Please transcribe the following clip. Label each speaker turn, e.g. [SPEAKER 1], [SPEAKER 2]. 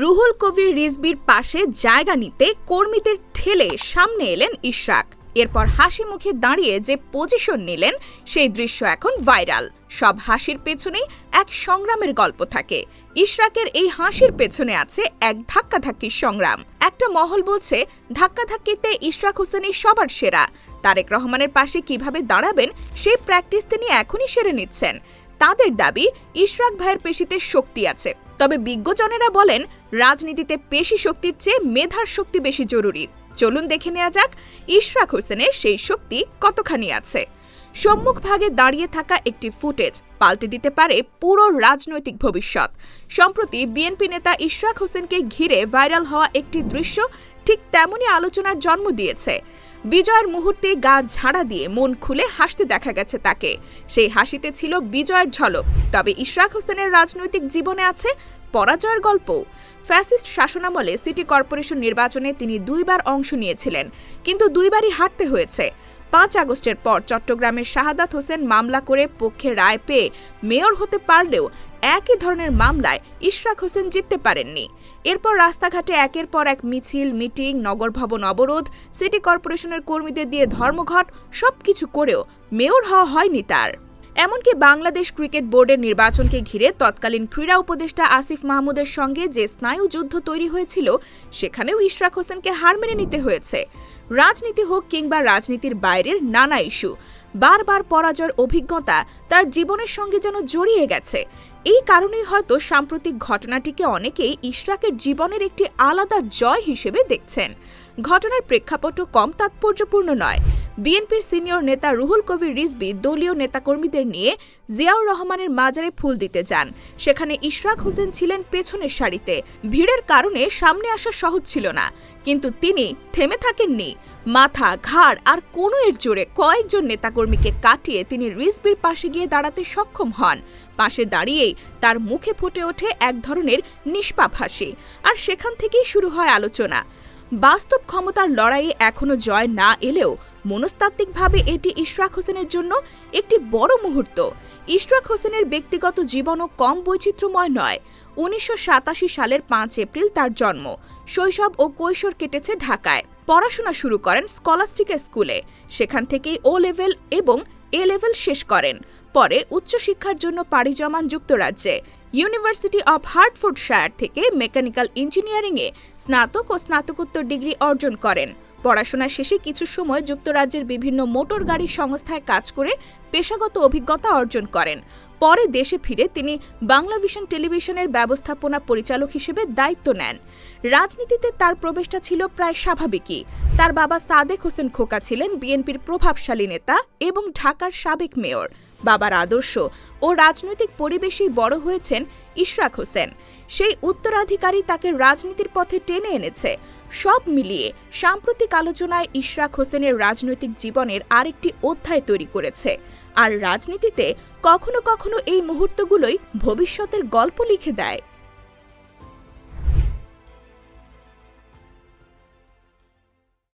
[SPEAKER 1] রুহুল কবির রিজবির পাশে জায়গা নিতে কর্মীদের ঠেলে সামনে এলেন ইশরাক। এরপর হাসি মুখে দাঁড়িয়ে যে পজিশন নিলেন, সেই দৃশ্য এখন ভাইরাল। সব হাসির পেছনেই এক সংগ্রামের গল্প থাকে। ইশরাকের এই হাসির পেছনে আছে এক ধাক্কাধাক্কির সংগ্রাম। একটা মহল বলছে, ধাক্কাধাক্কিতে ইশরাক হোসেনই সবার সেরা। তারেক রহমানের পাশে কীভাবে দাঁড়াবেন, সেই প্র্যাকটিস তিনি এখনই সেরে নিচ্ছেন। তাদের দাবি, ইশরাক ভাইয়ের পেশিতে শক্তি আছে। তবে বিজ্ঞজনেরা বলেন, রাজনীতিতে পেশি শক্তির চেয়ে মেধার শক্তি বেশি জরুরি। চলুন দেখে নেওয়া যাক, ইশরাক হোসেনের সেই শক্তি কতখানি আছে। সম্মুখভাগে দাঁড়িয়ে থাকা একটি ফুটেজ পাল্টে দিতে পারে পুরো রাজনৈতিক ভবিষ্যৎ। সম্প্রতি বিএনপি নেতা ইশরাক হোসেনকে ঘিরে ভাইরাল হওয়া একটি দৃশ্য ঠিক তেমনই আলোচনার জন্ম দিয়েছে। বিজয়ের মুহূর্তে গা ঝাড়া দিয়ে মন খুলে হাসতে দেখা গেছে তাকে। সেই হাসিতে ছিল বিজয়ের ঝলক, তবে ইশরাক হোসেনের রাজনৈতিক জীবনে আছে পরাজয়ের গল্প ফ্যাসিস্ট শাসনামলে সিটি কর্পোরেশন নির্বাচনে তিনি দুইবার অংশ নিয়েছিলেন, কিন্তু দুইবারই হারতে হয়েছে। পাঁচ আগস্টের পর চট্টগ্রামের শাহাদাত হোসেন মামলা করে পক্ষে রায় পেয়ে মেয়র হতে পারলেও একই ধরনের মামলায় ইশরাক হোসেন জিততে পারেননি। এরপর রাস্তাঘাটে একের পর এক মিছিল, মিটিং, নগর ভবন অবরোধ, সিটি কর্পোরেশনের কর্মীদের দিয়ে ধর্মঘট, সবকিছু করেও মেয়র হওয়া হয়নি তার। এমনকি বাংলাদেশ ক্রিকেট বোর্ডের নির্বাচনকে ঘিরে তৎকালীন ক্রীড়া উপদেষ্টা আসিফ মাহমুদের সঙ্গে যে স্নায়ু যুদ্ধ তৈরি হয়েছিল, সেখানেও ইশরাক হোসেনকে হার মেনে নিতে হয়েছে। রাজনীতি হোক কিংবা রাজনীতির বাইরের নানা ইস্যু বারবার পরাজয়ের অভিজ্ঞতা তার জীবনের সঙ্গে যেন জড়িয়ে গেছে। এই কারণেই হয়তো সাম্প্রতিক ঘটনাটিকে অনেকেই ইশরাকের জীবনের একটি আলাদা জয় হিসেবে দেখছেন। ঘটনার প্রেক্ষাপটও কম তাৎপর্যপূর্ণ নয়। বিএনপির সিনিয়র নেতা রুহুল কবির রিজবি দলীয় নেতাকর্মীদের নিয়ে জিয়াউর রহমানের মাজারে ফুল দিতে যান সেখানে ইশরাক হোসেন ছিলেন পেছনের সারিতে। ভিড়ের কারণে সামনে আসা সহজ ছিল না। কিন্তু তিনি থেমে থাকেননি। মাথা, ঘাড় আর কোনো এর জোরে কয়েকজন নেতাকর্মীকে কাটিয়ে তিনি রিজবির পাশে গিয়ে দাঁড়াতে সক্ষম হন। পাশে দাঁড়িয়েই তার মুখে ফুটে ওঠে এক ধরনের নিষ্পাপ হাসি। আর সেখান থেকেই শুরু হয় আলোচনা। বাস্তব ক্ষমতার লড়াইয়ে এখনও জয় না এলেও মনস্তাত্ত্বিকভাবে এটি ইশরাক হোসেনের জন্য একটি বড় মুহূর্ত। ইশরাক হোসেনের ব্যক্তিগত জীবনও কম বৈচিত্র্যময় নয়। উনিশশো সালের পাঁচ এপ্রিল তার জন্ম। শৈশব ও কৈশোর কেটেছে ঢাকায়। পড়াশোনা শুরু করেন স্কলাস্টিকা স্কুলে। সেখান থেকেই ও লেভেল এবং এ লেভেল শেষ করেন। পরে উচ্চশিক্ষার জন্য পাড়ি জমান যুক্তরাজ্যে। ইউনিভার্সিটি অব হার্টফোর্ডশায়ার থেকে মেকানিক্যাল ইঞ্জিনিয়ারিংয়ে স্নাতক ও স্নাতকোত্তর ডিগ্রি অর্জন করেন। পড়াশোনা শেষে কিছু সময় যুক্তরাজ্যের বিভিন্ন মোটর গাড়ি সংস্থায় কাজ করে পেশাগত অভিজ্ঞতা অর্জন করেন। পরে দেশে ফিরে তিনি বাংলাভিশন টেলিভিশনের ব্যবস্থাপনা পরিচালক হিসেবে দায়িত্ব নেন। রাজনীতিতে তার প্রবেশটা ছিল প্রায় স্বাভাবিকই। তার বাবা সাদেক হোসেন খোকা ছিলেন বিএনপির প্রভাবশালী নেতা এবং ঢাকার সাবেক মেয়র। বাবার আদর্শ ও রাজনৈতিক পরিবেশেই বড় হয়েছেন ইশরাক হোসেন। সেই উত্তরাধিকারী তাকে রাজনীতির পথে টেনে এনেছে। সব মিলিয়ে সাম্প্রতিক আলোচনায় ইশরাক হোসেনের রাজনৈতিক জীবনের আরেকটি অধ্যায় তৈরি করেছে। আর রাজনীতিতে কখনো কখনো এই মুহূর্তগুলোই ভবিষ্যতের গল্প লিখে দেয়।